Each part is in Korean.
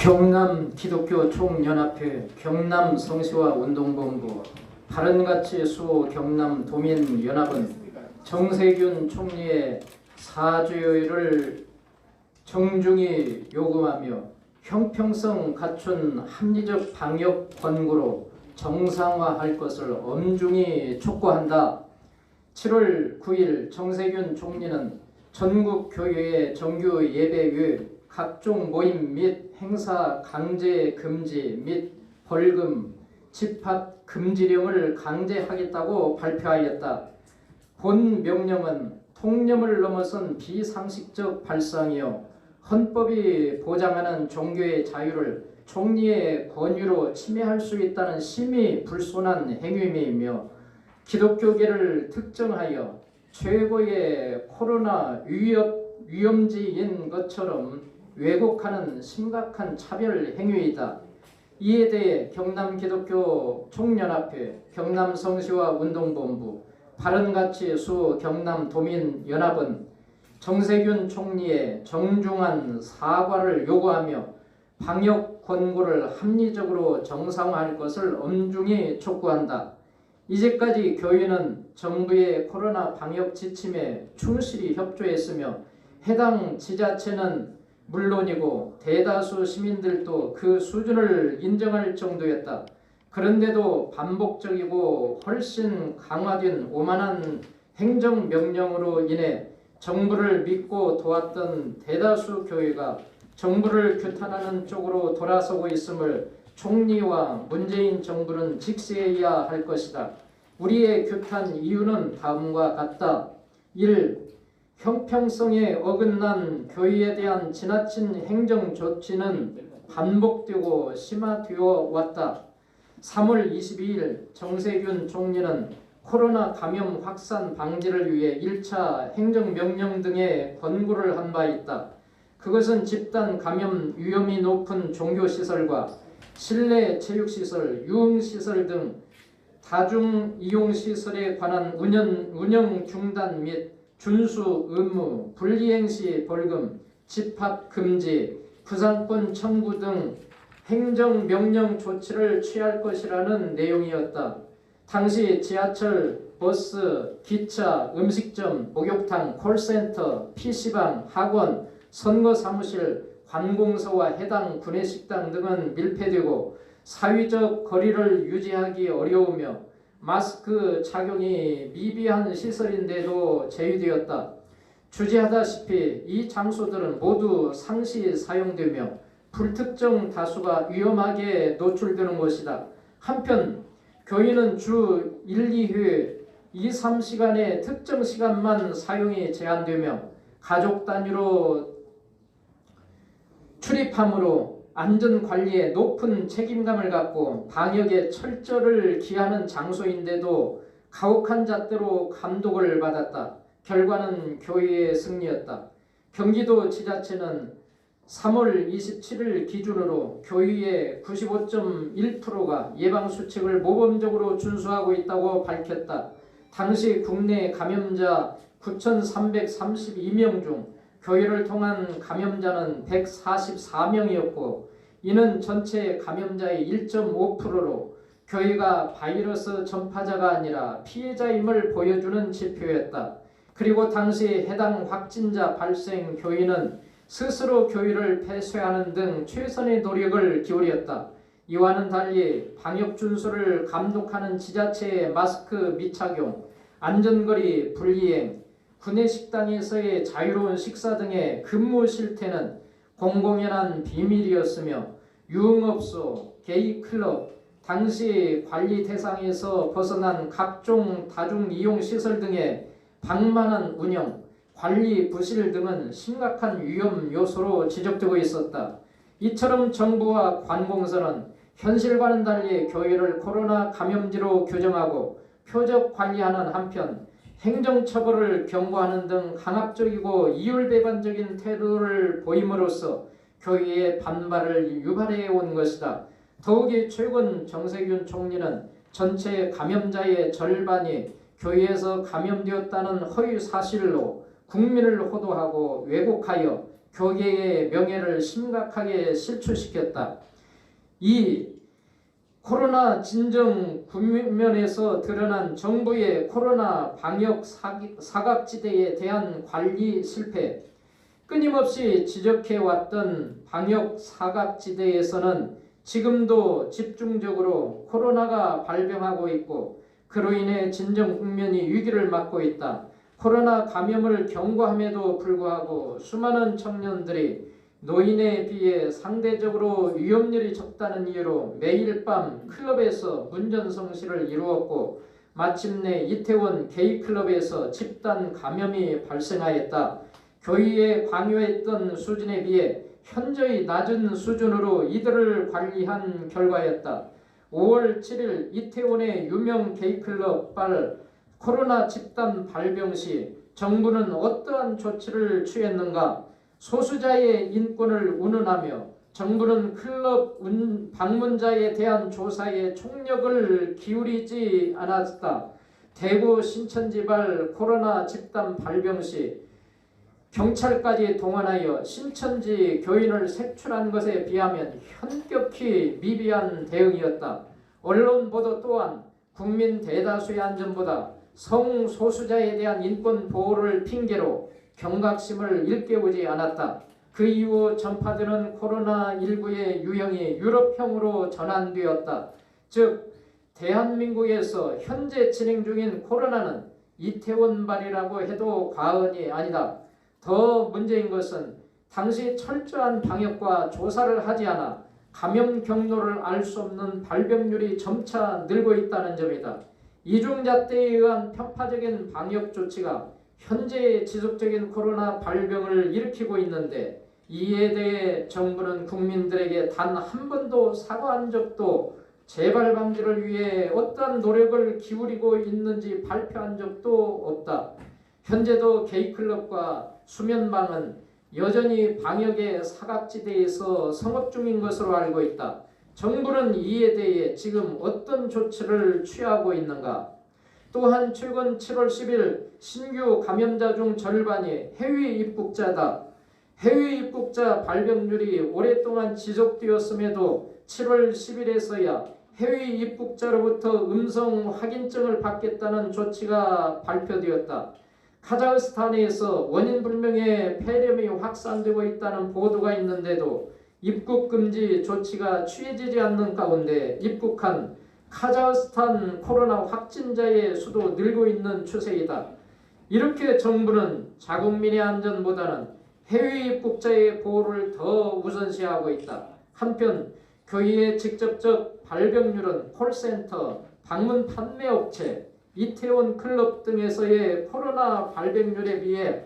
경남 기독교 총연합회 경남 성시와 운동본부 바른가치 수호 경남 도민연합은 정세균 총리의 사죄를 정중히 요구하며 형평성 갖춘 합리적 방역 권고로 정상화할 것을 엄중히 촉구한다. 7월 9일 정세균 총리는 전국 교회의 정규 예배 외 각종 모임 및 행사 강제 금지 및 벌금 집합 금지령을 강제하겠다고 발표하였다. 본 명령은 통념을 넘어선 비상식적 발상이요 헌법이 보장하는 종교의 자유를 총리의 권유로 침해할 수 있다는 심히 불손한 행위이며 기독교계를 특정하여 최고의 코로나 위협 위험지인 것처럼 왜곡하는 심각한 차별 행위이다. 이에 대해 경남 기독교 총연합회, 경남 성시와 운동본부, 바른가치 수 경남 도민 연합은 정세균 총리의 정중한 사과를 요구하며 방역 권고를 합리적으로 정상화할 것을 엄중히 촉구한다. 이제까지 교회는 정부의 코로나 방역 지침에 충실히 협조했으며 해당 지자체는 물론이고 대다수 시민들도 그 수준을 인정할 정도였다. 그런데도 반복적이고 훨씬 강화된 오만한 행정명령으로 인해 정부를 믿고 도왔던 대다수 교회가 정부를 규탄하는 쪽으로 돌아서고 있음을 총리와 문재인 정부는 직시해야 할 것이다. 우리의 규탄 이유는 다음과 같다. 1. 형평성에 어긋난 교회에 대한 지나친 행정 조치는 반복되고 심화되어 왔다. 3월 22일 정세균 총리는 코로나 감염 확산 방지를 위해 1차 행정명령 등의 권고를 한 바 있다. 그것은 집단 감염 위험이 높은 종교시설과 실내 체육시설, 유흥시설 등 다중 이용시설에 관한 운영, 운영 중단 및 준수 의무, 불이행 시 벌금, 집합 금지, 부상권 청구 등 행정명령 조치를 취할 것이라는 내용이었다. 당시 지하철, 버스, 기차, 음식점, 목욕탕, 콜센터, PC방, 학원, 선거사무실, 관공서와 해당 구내식당 등은 밀폐되고 사회적 거리를 유지하기 어려우며 마스크 착용이 미비한 시설인데도 제휴되었다. 주지하다시피 이 장소들은 모두 상시 사용되며 불특정 다수가 위험하게 노출되는 것이다. 한편 교인은 주 1, 2회 2, 3시간의 특정 시간만 사용이 제한되며 가족 단위로 출입함으로 안전 관리에 높은 책임감을 갖고 방역에 철저를 기하는 장소인데도 가혹한 잣대로 감독을 받았다. 결과는 교회의 승리였다. 경기도 지자체는 3월 27일 기준으로 교회의 95.1%가 예방 수칙을 모범적으로 준수하고 있다고 밝혔다. 당시 국내 감염자 9,332명 중 교회를 통한 감염자는 144명이었고 이는 전체 감염자의 1.5%로 교회가 바이러스 전파자가 아니라 피해자임을 보여주는 지표였다. 그리고 당시 해당 확진자 발생 교인은 스스로 교회를 폐쇄하는 등 최선의 노력을 기울였다. 이와는 달리 방역 준수를 감독하는 지자체의 마스크 미착용, 안전거리 불이행, 구내식당에서의 자유로운 식사 등의 근무 실태는 공공연한 비밀이었으며 유흥업소, 게이클럽, 당시 관리 대상에서 벗어난 각종 다중 이용 시설 등의 방만한 운영, 관리 부실 등은 심각한 위험 요소로 지적되고 있었다. 이처럼 정부와 관공서는 현실과는 달리 교회를 코로나 감염지로 규정하고 표적 관리하는 한편 행정처벌을 경고하는 등 강압적이고 이율배반적인 태도를 보임으로써 교회의 반발을 유발해 온 것이다. 더욱이 최근 정세균 총리는 전체 감염자의 절반이 교회에서 감염되었다는 허위 사실로 국민을 호도하고 왜곡하여 교계의 명예를 심각하게 실추시켰다. 이 코로나 진정 국면에서 드러난 정부의 코로나 방역 사각지대에 대한 관리 실패, 끊임없이 지적해왔던 방역 사각지대에서는 지금도 집중적으로 코로나가 발병하고 있고 그로 인해 진정 국면이 위기를 맞고 있다. 코로나 감염을 경고함에도 불구하고 수많은 청년들이 노인에 비해 상대적으로 위험률이 적다는 이유로 매일 밤 클럽에서 문전성시를 이루었고 마침내 이태원 게이클럽에서 집단 감염이 발생하였다. 교의에 강요했던 수준에 비해 현저히 낮은 수준으로 이들을 관리한 결과였다. 5월 7일 이태원의 유명 게이클럽 발 코로나 집단 발병 시 정부는 어떠한 조치를 취했는가? 소수자의 인권을 운운하며 정부는 클럽 운- 방문자에 대한 조사에 총력을 기울이지 않았다. 대구 신천지발 코로나 집단 발병 시 경찰까지 동원하여 신천지 교인을 색출한 것에 비하면 현격히 미비한 대응이었다. 언론 보도 또한 국민 대다수의 안전보다 성소수자에 대한 인권 보호를 핑계로 경각심을 일깨우지 않았다. 그 이후 전파되는 코로나19의 유형이 유럽형으로 전환되었다. 즉 대한민국에서 현재 진행 중인 코로나는 이태원발이라고 해도 과언이 아니다. 더 문제인 것은 당시 철저한 방역과 조사를 하지 않아 감염 경로를 알 수 없는 발병률이 점차 늘고 있다는 점이다. 이중잣대에 의한 편파적인 방역 조치가 현재의 지속적인 코로나 발병을 일으키고 있는데 이에 대해 정부는 국민들에게 단 한 번도 사과한 적도 재발 방지를 위해 어떠한 노력을 기울이고 있는지 발표한 적도 없다. 현재도 게이클럽과 수면방은 여전히 방역의 사각지대에서 성업 중인 것으로 알고 있다. 정부는 이에 대해 지금 어떤 조치를 취하고 있는가? 또한 최근 7월 10일 신규 감염자 중 절반이 해외 입국자다. 해외 입국자 발병률이 오랫동안 지속되었음에도 7월 10일에서야 해외 입국자로부터 음성 확인증을 받겠다는 조치가 발표되었다. 카자흐스탄에서 원인 불명의 폐렴이 확산되고 있다는 보도가 있는데도 입국 금지 조치가 취해지지 않는 가운데 입국한 카자흐스탄 코로나 확진자의 수도 늘고 있는 추세이다. 이렇게 정부는 자국민의 안전보다는 해외 입국자의 보호를 더 우선시하고 있다. 한편 교회의 직접적 발병률은 콜센터, 방문 판매 업체, 이태원 클럽 등에서의 코로나 발병률에 비해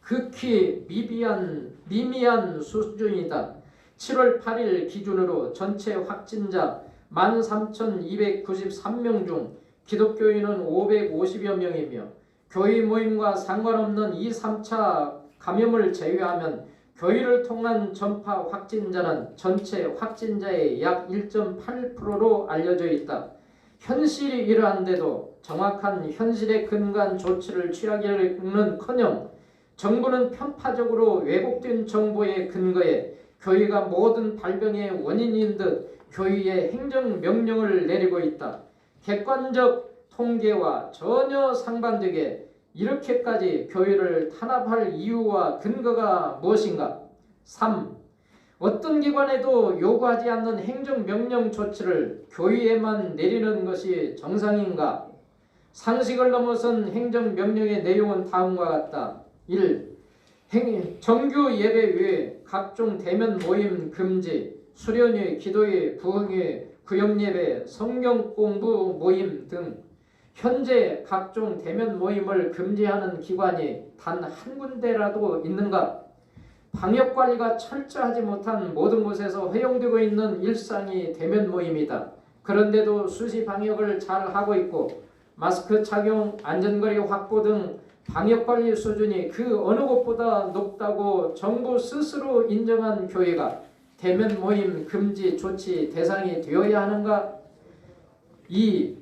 극히 미비한 미미한 수준이다. 7월 8일 기준으로 전체 확진자 13,293명 중 기독교인은 550여 명이며 교회 모임과 상관없는 2, 3차 감염을 제외하면 교회를 통한 전파 확진자는 전체 확진자의 약 1.8%로 알려져 있다. 현실이 이러한데도 정확한 현실에 근거한 조치를 취하기는커녕 정부는 편파적으로 왜곡된 정보에 근거해 교회가 모든 발병의 원인인 듯 교회에 행정 명령을 내리고 있다. 객관적 통계와 전혀 상반되게 이렇게까지 교회를 탄압할 이유와 근거가 무엇인가? 3. 어떤 기관에도 요구하지 않는 행정명령 조치를 교회에만 내리는 것이 정상인가? 상식을 넘어선 행정명령의 내용은 다음과 같다. 1. 행, 정규 예배 외에 각종 대면 모임 금지, 수련회, 기도회, 부흥회, 구역예배, 성경 공부 모임 등 현재 각종 대면 모임을 금지하는 기관이 단 한 군데라도 있는가? 방역 관리가 철저하지 못한 모든 곳에서 허용되고 있는 일상이 대면 모임이다. 그런데도 수시 방역을 잘 하고 있고 마스크 착용, 안전거리 확보 등 방역 관리 수준이 그 어느 곳보다 높다고 정부 스스로 인정한 교회가 대면 모임 금지 조치 대상이 되어야 하는가? 2.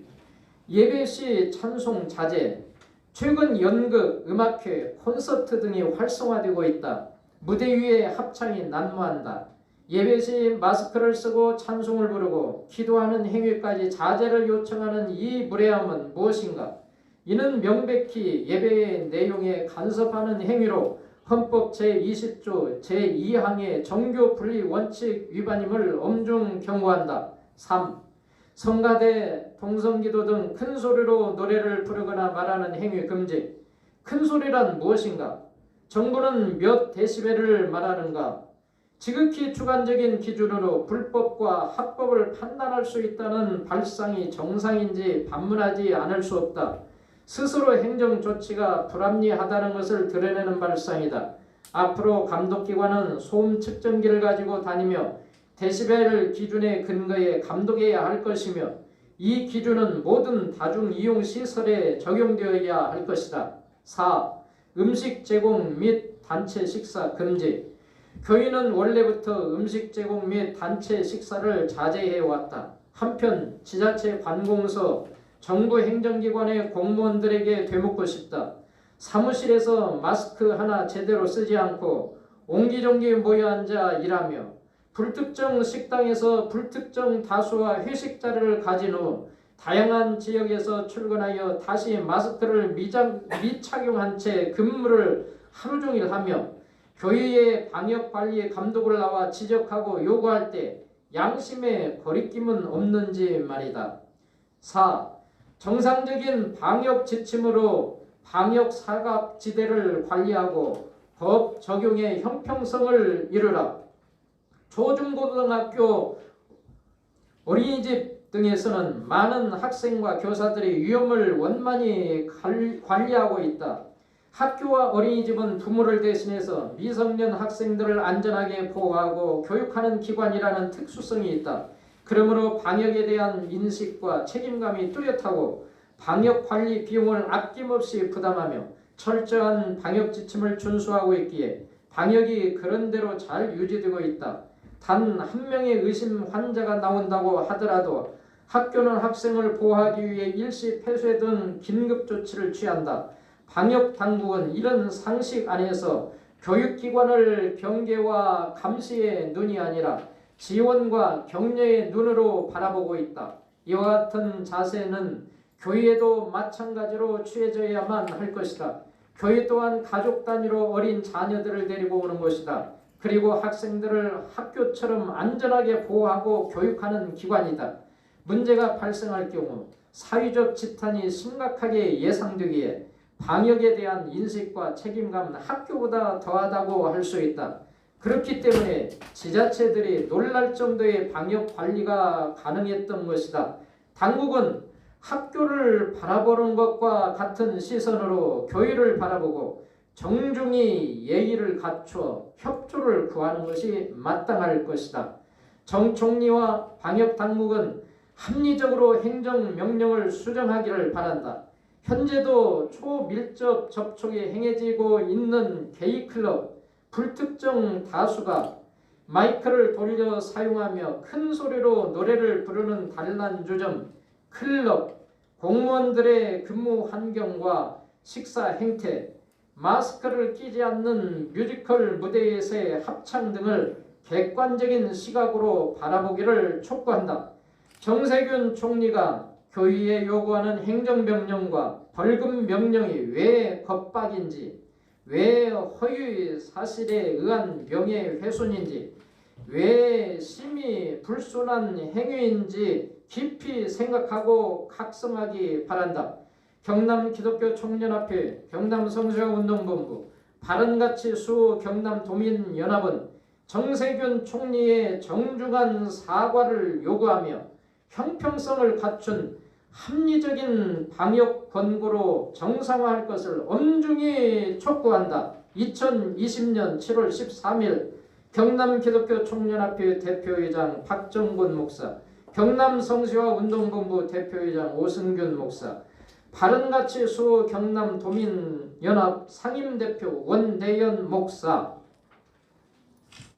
예배 시 찬송 자제. 최근 연극, 음악회, 콘서트 등이 활성화되고 있다. 무대 위에 합창이 난무한다. 예배 시 마스크를 쓰고 찬송을 부르고 기도하는 행위까지 자제를 요청하는 이 무례함은 무엇인가? 이는 명백히 예배의 내용에 간섭하는 행위로 헌법 제20조 제2항의 정교 분리 원칙 위반임을 엄중 경고한다. 3. 성가대, 동성기도 등 큰 소리로 노래를 부르거나 말하는 행위 금지. 큰 소리란 무엇인가? 정부는 몇 데시벨을 말하는가? 지극히 주관적인 기준으로 불법과 합법을 판단할 수 있다는 발상이 정상인지 반문하지 않을 수 없다. 스스로 행정 조치가 불합리하다는 것을 드러내는 발상이다. 앞으로 감독기관은 소음 측정기를 가지고 다니며 데시벨 기준에 근거해 감독해야 할 것이며 이 기준은 모든 다중 이용 시설에 적용되어야 할 것이다. 4. 음식 제공 및 단체 식사 금지. 교인은 원래부터 음식 제공 및 단체 식사를 자제해 왔다. 한편 지자체 관공서 정부 행정기관의 공무원들에게 되묻고 싶다. 사무실에서 마스크 하나 제대로 쓰지 않고 옹기종기 모여 앉아 일하며 불특정 식당에서 불특정 다수와 회식 자리를 가진 후 다양한 지역에서 출근하여 다시 마스크를 미장, 미착용한 채 근무를 하루 종일 하며 교회의 방역 관리에 감독을 나와 지적하고 요구할 때 양심의 거리낌은 없는지 말이다. 4. 정상적인 방역 지침으로 방역 사각지대를 관리하고 법 적용의 형평성을 이루라. 초중고등학교 어린이집 등에서는 많은 학생과 교사들이 위험을 원만히 관리하고 있다. 학교와 어린이집은 부모를 대신해서 미성년 학생들을 안전하게 보호하고 교육하는 기관이라는 특수성이 있다. 그러므로 방역에 대한 인식과 책임감이 뚜렷하고 방역 관리 비용을 아낌없이 부담하며 철저한 방역 지침을 준수하고 있기에 방역이 그런대로 잘 유지되고 있다. 단 한 명의 의심 환자가 나온다고 하더라도 학교는 학생을 보호하기 위해 일시 폐쇄 등 긴급 조치를 취한다. 방역 당국은 이런 상식 안에서 교육기관을 경계와 감시의 눈이 아니라 지원과 격려의 눈으로 바라보고 있다. 이와 같은 자세는 교회도 마찬가지로 취해져야만 할 것이다. 교회 또한 가족 단위로 어린 자녀들을 데리고 오는 것이다. 그리고 학생들을 학교처럼 안전하게 보호하고 교육하는 기관이다. 문제가 발생할 경우 사회적 지탄이 심각하게 예상되기에 방역에 대한 인식과 책임감은 학교보다 더하다고 할 수 있다. 그렇기 때문에 지자체들이 놀랄 정도의 방역 관리가 가능했던 것이다. 당국은 학교를 바라보는 것과 같은 시선으로 교회를 바라보고 정중히 예의를 갖춰 협조를 구하는 것이 마땅할 것이다. 정 총리와 방역 당국은 합리적으로 행정 명령을 수정하기를 바란다. 현재도 초밀접 접촉이 행해지고 있는 게이 클럽 불특정 다수가 마이크를 돌려 사용하며 큰 소리로 노래를 부르는 단란주점 클럽 공무원들의 근무 환경과 식사 행태 마스크를 끼지 않는 뮤지컬 무대에서의 합창 등을 객관적인 시각으로 바라보기를 촉구한다. 정세균 총리가 교위에 요구하는 행정명령과 벌금 명령이 왜 겁박인지, 왜 허위 사실에 의한 명예 훼손인지, 왜 심히 불순한 행위인지 깊이 생각하고 각성하기 바란다. 경남 기독교 청년합회, 경남 성수운동본부, 바른가치 수 경남 도민연합은 정세균 총리의 정중한 사과를 요구하며 형평성을 갖춘 합리적인 방역 권고로 정상화할 것을 엄중히 촉구한다. 2020년 7월 13일 경남 기독교 총연합회 대표회장 박정곤 목사, 경남 성시화 운동본부 대표회장 오승균 목사, 바른가치 수 경남 도민연합 상임대표 원대현 목사,